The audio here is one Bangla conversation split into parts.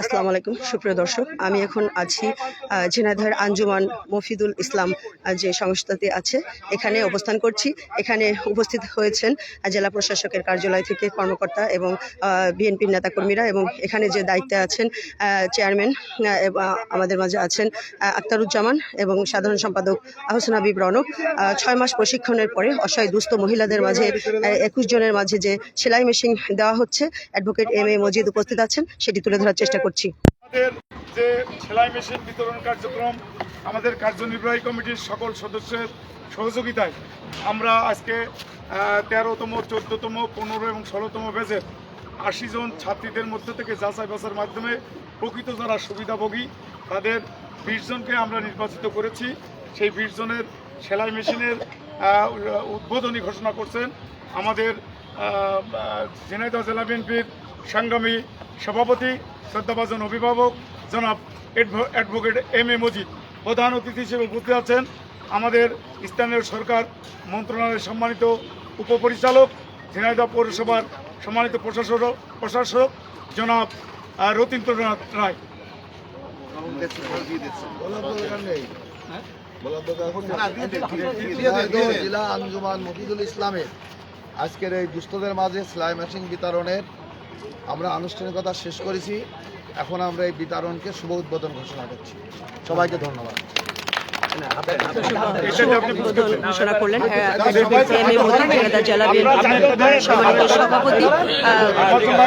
আসসালামু আলাইকুম, সুপ্রিয় দর্শক। আমি এখন আছি ঝিনাইদহের আঞ্জুমান মফিদুল ইসলাম যে সংস্থাতে আছে, এখানে অবস্থান করছি। এখানে উপস্থিত হয়েছেন জেলা প্রশাসকের কার্যালয় থেকে কর্মকর্তা এবং বিএনপির নেতাকর্মীরা এবং এখানে যে দায়িত্বে আছেন চেয়ারম্যান আমাদের মাঝে আছেন আক্তারুজ্জামান এবং সাধারণ সম্পাদক আহসান হাবিব রনক। ছয় মাস প্রশিক্ষণের পরে অসহায় দুস্থ মহিলাদের মাঝে একুশ জনের মাঝে যে সেলাই মেশিন দেওয়া হচ্ছে, অ্যাডভোকেট এম এ মজিদ উপস্থিত আছেন, সেটি তুলে ধরার চেষ্টা করছি। আমাদের যে সেলাই মেশিন বিতরণ কার্যক্রম, আমাদের কার্যনির্বাহী কমিটির সকল সদস্যের সহযোগিতায় আমরা আজকে তেরোতম, চোদ্দতম, পনেরো এবং ষোলোতম ব্যাচের আশি জন ছাত্রীদের মধ্যে থেকে যাচাই বাছার মাধ্যমে প্রকৃত যারা সুবিধাভোগী, তাদের বিশ জনকে আমরা নির্বাচিত করেছি। সেই বিশ জনের সেলাই মেশিনের উদ্বোধনী ঘোষণা করছেন। আমাদের ঝিনাইদহ জেলা বিএনপির সংগ্রামী সভাপতি শ্রদ্ধাভাজন অভিভাবক জনাব অ্যাডভো- অ্যাডভোকেট এম এ মজিদ। প্রধান অতিথি হিসেবে উপস্থিত আছেন আমাদের স্থানীয় সরকার মন্ত্রণালয়ের সম্মানিত উপপরিচালক ঝিনাইদহ পৌরসভার সম্মানিত প্রশাসক প্রশাসক জনাব রতীন্দ্রনাথ রায়। জেলা আঞ্জুমান মফিদুল ইসলামের। আজকের এই দুস্থদের মাঝে সেলাই মেশিন বিতরণের আমরা আনুষ্ঠানিকতা শেষ করেছি। এখন আমরা এই বিতরণকে শুভ উদ্বোধন ঘোষণা করছি। সবাইকে ধন্যবাদ। ঘোষণা করলেন জেলা সম্মানিত সভাপতি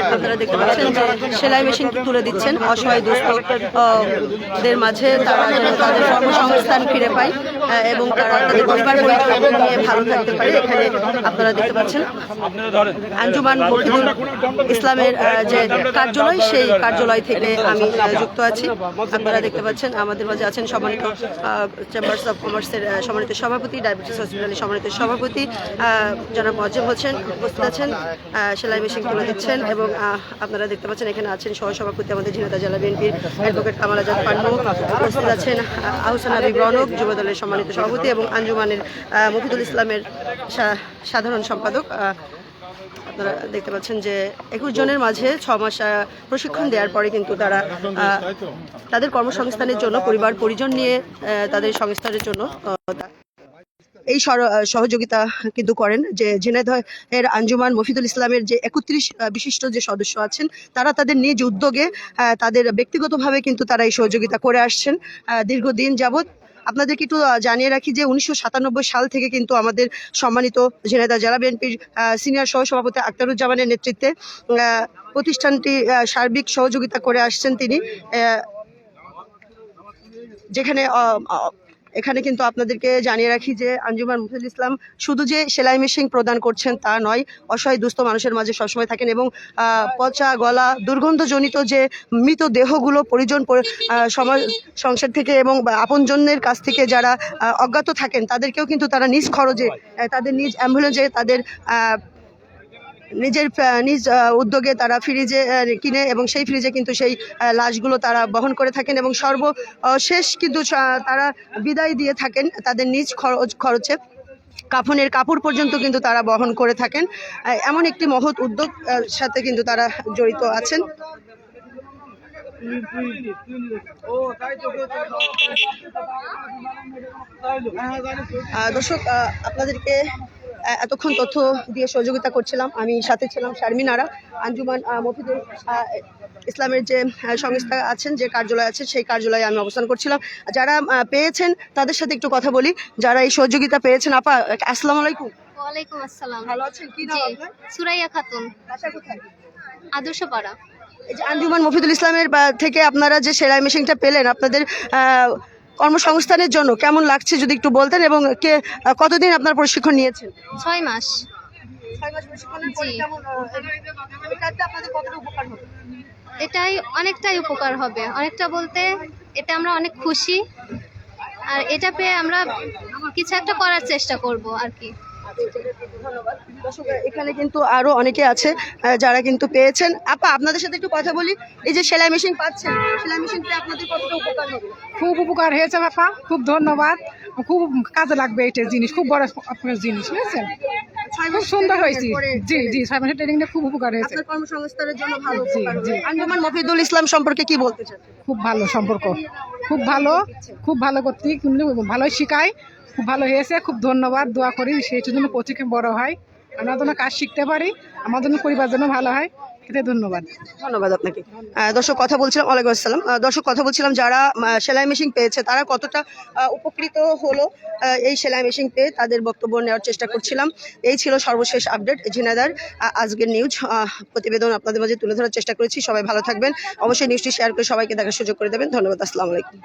আপনারা দেখতে পাচ্ছেন যে সেলাই মেশিনটি তুলে দিচ্ছেন অসহায় দুস্থ আহ, দের মাঝে তারা তাদের কর্মসংস্থান ফিরে পায় এবং তারা তাদের পরিবার পরিবার নিয়ে ভালো থাকতে পারে এখানে আপনারা দেখতে পাচ্ছেন আঞ্জুমান মফিদুল ইসলামের যে কার্যালয় সেই কার্যালয় থেকে আমি যুক্ত আছি আপনারা দেখতে পাচ্ছেন আমাদের মাঝে আছেন সম্মানিত চেম্বার্স অফ কমার্সের সম্মানিত সভাপতি ডায়াবেটিস হসপিটালের সম্মানিত সভাপতি জনাব মজ্জেম হোসেন উপস্থিত আছেন সেলাই মেশিন তুলে দিচ্ছেন এবং আপনারা দেখতে পাচ্ছেন এখানে আছেন সহসভাপতি আমাদের ঝিনাইদহ জেলা বিএনপির অ্যাডভোকেট কামাল আজাদ পান্নু উপস্থিত আছেন আহসান হাবিব রনক যুব দলের সম্মানিত সভাপতি এবং আঞ্জুমানের মফিদুল ইসলামের সাধারণ সম্পাদক আপনারা দেখতে পাচ্ছেন যে একুশ জনের মাঝে ছ মাস প্রশিক্ষণ দেওয়ার পরে কিন্তু তারা তাদের কর্মসংস্থানের জন্য, পরিবার, পরিজন নিয়ে তাদের সংস্থানের জন্য এই সহযোগিতা কিন্তু করেন যে ঝিনাইদহ এর আঞ্জুমান মফিদুল ইসলামের যে একত্রিশ বিশিষ্ট যে সদস্য আছেন, তারা তাদের নিজ উদ্যোগে তাদের ব্যক্তিগতভাবে কিন্তু তারা এই সহযোগিতা করে আসছেন। দীর্ঘদিন যাবৎ আপনাদেরকে একটু জানিয়ে রাখি যে উনিশশো সাতানব্বই সাল থেকে কিন্তু আমাদের সম্মানিত ঝিনাইদা জেলা বিএনপির সিনিয়র সহসভাপতি আক্তারুজ্জামানের নেতৃত্বে প্রতিষ্ঠানটি সার্বিক সহযোগিতা করে আসছেন তিনি যেখানে এখানে কিন্তু আপনাদেরকে জানিয়ে রাখি যে আঞ্জুমান মুফিদুল ইসলাম শুধু যে সেলাই মেশিন প্রদান করছেন তা নয়, অসহায় দুস্থ মানুষের মাঝে সবসময় থাকেন এবং পচা গলা, দুর্গন্ধজনিত যে মৃত দেহগুলো পরিজন পরি- সমাজ সংসার থেকে এবং আপনজনের কাছ থেকে যারা অজ্ঞাত থাকেন, তাদেরকেও কিন্তু তারা নিজ খরচে তাদের নিজ অ্যাম্বুলেন্সে তাদের নিজের নিজ উদ্যোগে তারা ফ্রিজে কিনে এবং সেই ফ্রিজে কিন্তু সেই লাশগুলো তারা বহন করে থাকেন এবং সর্ব আহ, শেষ কিন্তু তারা বিদায় দিয়ে থাকেন তাদের নিজ খরচ খরচে। কাফনের কাপড় পর্যন্ত কিন্তু তারা বহন করে থাকেন। এমন একটি মহৎ উদ্যোগ সাথে কিন্তু তারা জড়িত আছেন। দর্শক আপনাদেরকে এতক্ষণ তথ্য দিয়ে সহযোগিতা করছিলাম। আমি সাথে ছিলাম শারমিন আরা আঞ্জুমান মফিদুল ইসলামের যে সংস্থা আছেন যে কার্যালয় আছে সেই কার্যালয়ে আমি অবস্থান করছিলাম। যারা পেয়েছেন তাদের সাথে একটু কথা বলি। যারা এই সহযোগিতা পেয়েছেন আপা আসসালামু আলাইকুম। ওয়ালাইকুম আসসালাম। ভালো আছেন? কি নাম আপনার? সুরাইয়া খাতুন। বাসা কোথায়? আদর্শপাড়া। এই যে আঞ্জুমান মফিদুল ইসলামের থেকে আপনারা যে সেলাই মেশিনটা পেলেন আপনাদের আহ, কর্মসংস্থানের জন্য কেমন লাগছে যদি একটু বলতেন এবং কে কতদিন আপনার প্রশিক্ষণ নিয়েছেন? ছয় মাস। এটাই অনেকটাই উপকার হবে। অনেকটা বলতে এটা আমরা অনেক খুশি। আর এটা পেয়ে আমরা কিছু একটা করার চেষ্টা করব আর কি। দর্শক, এখানে কিন্তু আরও অনেকে আছে যারা কিন্তু পেয়েছেন। আপা আপনাদের সাথে একটু কথা বলি। এই যে সেলাই মেশিন পাচ্ছেন সেলাই মেশিন আপনাদের কতটা উপকার হবে? খুব উপকার হয়েছে বাপা খুব ধন্যবাদ। খুব কাজে লাগবে এটা জিনিস খুব বড় আপনার জিনিস বুঝেছেন? খুব সুন্দর হয়েছে। জি জি ছয় মাসের ট্রেনিংটা খুব উপকার হয়েছে। কর্মসংস্থানের জন্য ভালো জি, জি। হয়েছে। মফিদুল ইসলাম সম্পর্কে কি বলতে চান? খুব ভালো সম্পর্ক। খুব ভালো খুব ভালো করতে ভালোই শেখায়। খুব ভালো হয়েছে, খুব ধন্যবাদ, দোয়া করি সেই জন্য প্রতিকে বড় হয়। আমরা যেন কাজ শিখতে পারি, আমার জন্য পরিবার জন্য ভালো হয় ধন্যবাদ। ধন্যবাদ আপনাকে। দর্শক কথা বলছিলাম, ওয়ালাইকুম আসসালাম। দর্শক কথা বলছিলাম, যারা সেলাই মেশিন পেয়েছে, তারা কতটা উপকৃত হলো এই সেলাই মেশিন পেয়ে, তাদের বক্তব্য নেওয়ার চেষ্টা করছিলাম। এই ছিল সর্বশেষ আপডেট ঝিনাদার আজকের নিউজ প্রতিবেদন আপনাদের মাঝে তুলে ধরার চেষ্টা করেছি, সবাই ভালো থাকবেন। অবশ্যই নিউজটি শেয়ার করে সবাইকে দেখার সুযোগ করে দেবেন। ধন্যবাদ, আসসালামু আলাইকুম।